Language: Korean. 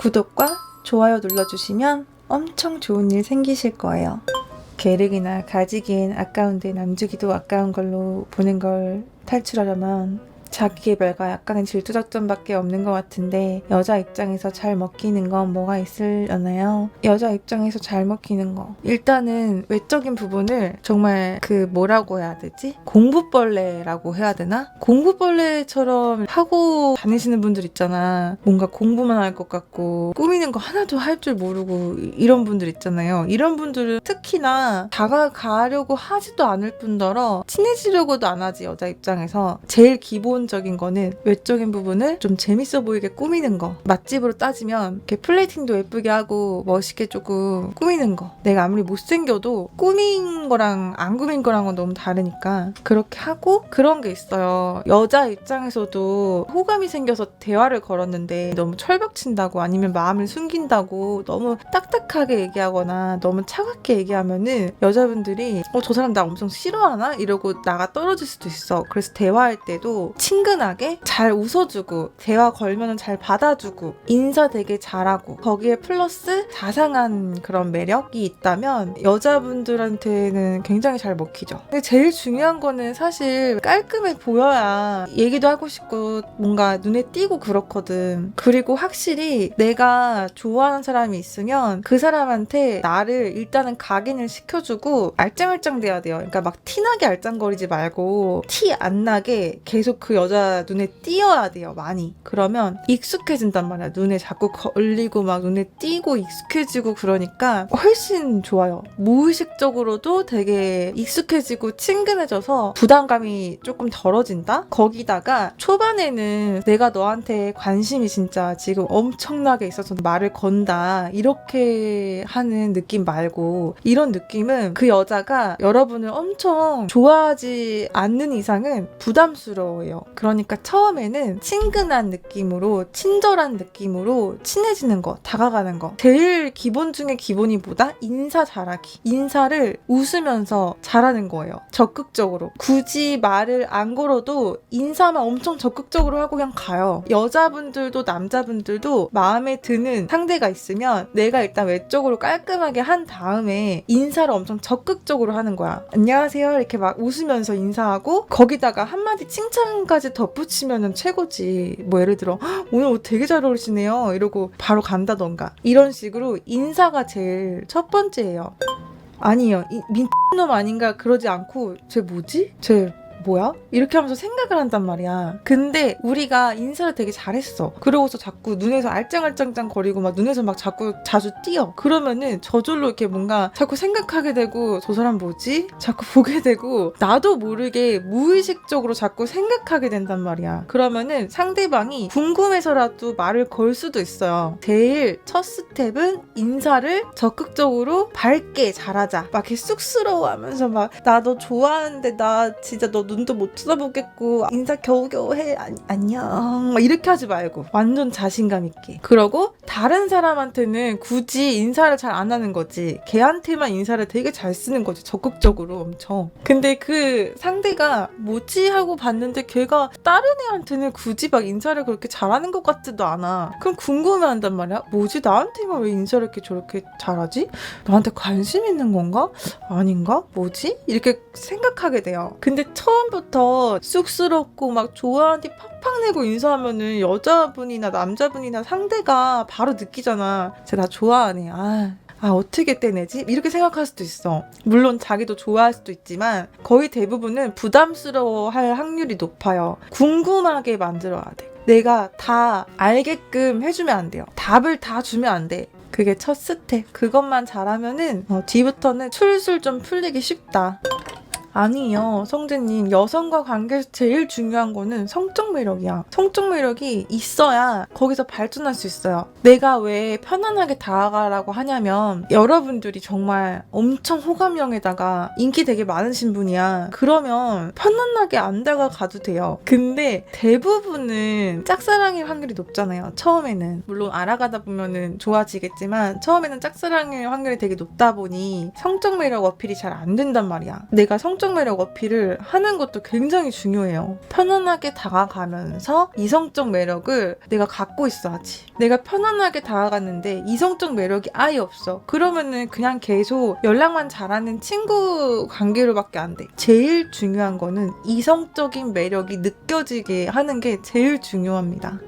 구독과 좋아요 눌러주시면 엄청 좋은 일 생기실 거예요. 계륵이나 가지기엔 아까운데 남주기도 아까운 걸로 보는 걸 탈출하려면 자기 개발과 약간의 질투 작전밖에 없는 것 같은데 여자 입장에서 잘 먹히는 건 뭐가 있으려나요? 여자 입장에서 잘 먹히는 거 일단은 외적인 부분을 정말 그 뭐라고 해야 되지? 공부벌레라고 해야 되나? 공부벌레처럼 하고 다니시는 분들 있잖아 뭔가 공부만 할 것 같고 꾸미는 거 하나도 할 줄 모르고 이런 분들 있잖아요 이런 분들은 특히나 다가가려고 하지도 않을 뿐더러 친해지려고도 안 하지 여자 입장에서 제일 기본 적인 거는 외적인 부분을 좀 재밌어 보이게 꾸미는 거. 맛집으로 따지면 이렇게 플레이팅도 예쁘게 하고 멋있게 조금 꾸미는 거. 내가 아무리 못생겨도 꾸민 거랑 안 꾸민 거랑은 너무 다르니까 그렇게 하고 그런 게 있어요. 여자 입장에서도 호감이 생겨서 대화를 걸었는데 너무 철벽친다고 아니면 마음을 숨긴다고 너무 딱딱하게 얘기하거나 너무 차갑게 얘기하면은 여자분들이 어 저 사람 나 엄청 싫어하나? 이러고 나가 떨어질 수도 있어. 그래서 대화할 때도 친근하게 잘 웃어주고 대화 걸면은 잘 받아주고 인사 되게 잘하고 거기에 플러스 자상한 그런 매력이 있다면 여자분들한테는 굉장히 잘 먹히죠. 근데 제일 중요한 거는 사실 깔끔해 보여야 얘기도 하고 싶고 뭔가 눈에 띄고 그렇거든. 그리고 확실히 내가 좋아하는 사람이 있으면 그 사람한테 나를 일단은 각인을 시켜주고 알짱알짱 돼야 돼요. 그러니까 막 티나게 알짱거리지 말고 티 안 나게 계속 그 여자 눈에 띄어야 돼요. 많이. 그러면 익숙해진단 말이야. 눈에 자꾸 걸리고 막 눈에 띄고 익숙해지고 그러니까 훨씬 좋아요. 무의식적으로도 되게 익숙해지고 친근해져서 부담감이 조금 덜어진다? 거기다가 초반에는 내가 너한테 관심이 진짜 지금 엄청나게 있어서 말을 건다. 이렇게 하는 느낌 말고 이런 느낌은 그 여자가 여러분을 엄청 좋아하지 않는 이상은 부담스러워요. 그러니까 처음에는 친근한 느낌으로 친절한 느낌으로 친해지는 거, 다가가는 거. 제일 기본 중에 기본이 뭐다? 인사 잘하기. 인사를 웃으면서 잘하는 거예요. 적극적으로. 굳이 말을 안 걸어도 인사만 엄청 적극적으로 하고 그냥 가요. 여자분들도 남자분들도 마음에 드는 상대가 있으면 내가 일단 외적으로 깔끔하게 한 다음에 인사를 엄청 적극적으로 하는 거야. 안녕하세요. 이렇게 막 웃으면서 인사하고 거기다가 한마디 칭찬까지 덧붙이면 최고지. 뭐 예를 들어 "헉, 오늘 옷 되게 잘 어울리시네요. 이러고 바로 간다던가. 이런 식으로 인사가 제일 첫 번째예요. 아니요. 이 민놈 아닌가 그러지 않고 쟤 뭐지? 쟤 뭐야? 이렇게 하면서 생각을 한단 말이야. 근데 우리가 인사를 되게 잘했어. 그러고서 자꾸 눈에서 알짱알짱짱 거리고 막 눈에서 막 자꾸 자주 띄어. 그러면은 저절로 이렇게 뭔가 자꾸 생각하게 되고 저 사람 뭐지? 자꾸 보게 되고 나도 모르게 무의식적으로 자꾸 생각하게 된단 말이야. 그러면은 상대방이 궁금해서라도 말을 걸 수도 있어요. 제일 첫 스텝은 인사를 적극적으로 밝게 잘하자. 막 이렇게 쑥스러워하면서 막 나 너 좋아하는데 나 진짜 너 눈도 못 쳐다보겠고 인사 겨우겨우 해 안, 안녕. 막 이렇게 하지 말고 완전 자신감 있게. 그러고 다른 사람한테는 굳이 인사를 잘 안 하는 거지 걔한테만 인사를 되게 잘 쓰는 거지 적극적으로 엄청. 근데 그 상대가 뭐지 하고 봤는데 걔가 다른 애한테는 굳이 막 인사를 그렇게 잘하는 것 같지도 않아. 그럼 궁금해한단 말이야. 뭐지? 나한테만 왜 인사를 이렇게 저렇게 잘하지? 나한테 관심 있는 건가? 아닌가? 뭐지? 이렇게 생각하게 돼요. 근데 처음 부터 쑥스럽고 막 좋아하는 티 팍팍 내고 인사하면은 여자분이나 남자분이나 상대가 바로 느끼잖아. 쟤나 좋아하네. 아. 아, 어떻게 떼내지? 이렇게 생각할 수도 있어. 물론 자기도 좋아할 수도 있지만 거의 대부분은 부담스러워 할 확률이 높아요. 궁금하게 만들어야 돼. 내가 다 알게끔 해주면 안 돼요. 답을 다 주면 안 돼. 그게 첫 스텝. 그것만 잘하면은 어, 뒤부터는 술술 좀 풀리기 쉽다. 아니요, 성재님. 여성과 관계에서 제일 중요한 거는 성적 매력이야. 성적 매력이 있어야 거기서 발전할 수 있어요. 내가 왜 편안하게 다가가라고 하냐면, 여러분들이 정말 엄청 호감형에다가 인기 되게 많으신 분이야. 그러면 편안하게 안 다가가도 돼요. 근데 대부분은 짝사랑일 확률이 높잖아요. 처음에는. 물론 알아가다 보면은 좋아지겠지만, 처음에는 짝사랑일 확률이 되게 높다 보니 성적 매력 어필이 잘 안 된단 말이야. 내가 성 성적 매력 어필을 하는 것도 굉장히 중요해요. 편안하게 다가가면서 이성적 매력을 내가 갖고 있어야지. 내가 편안하게 다가갔는데 이성적 매력이 아예 없어. 그러면은 그냥 계속 연락만 잘하는 친구 관계로밖에 안 돼. 제일 중요한 거는 이성적인 매력이 느껴지게 하는 게 제일 중요합니다.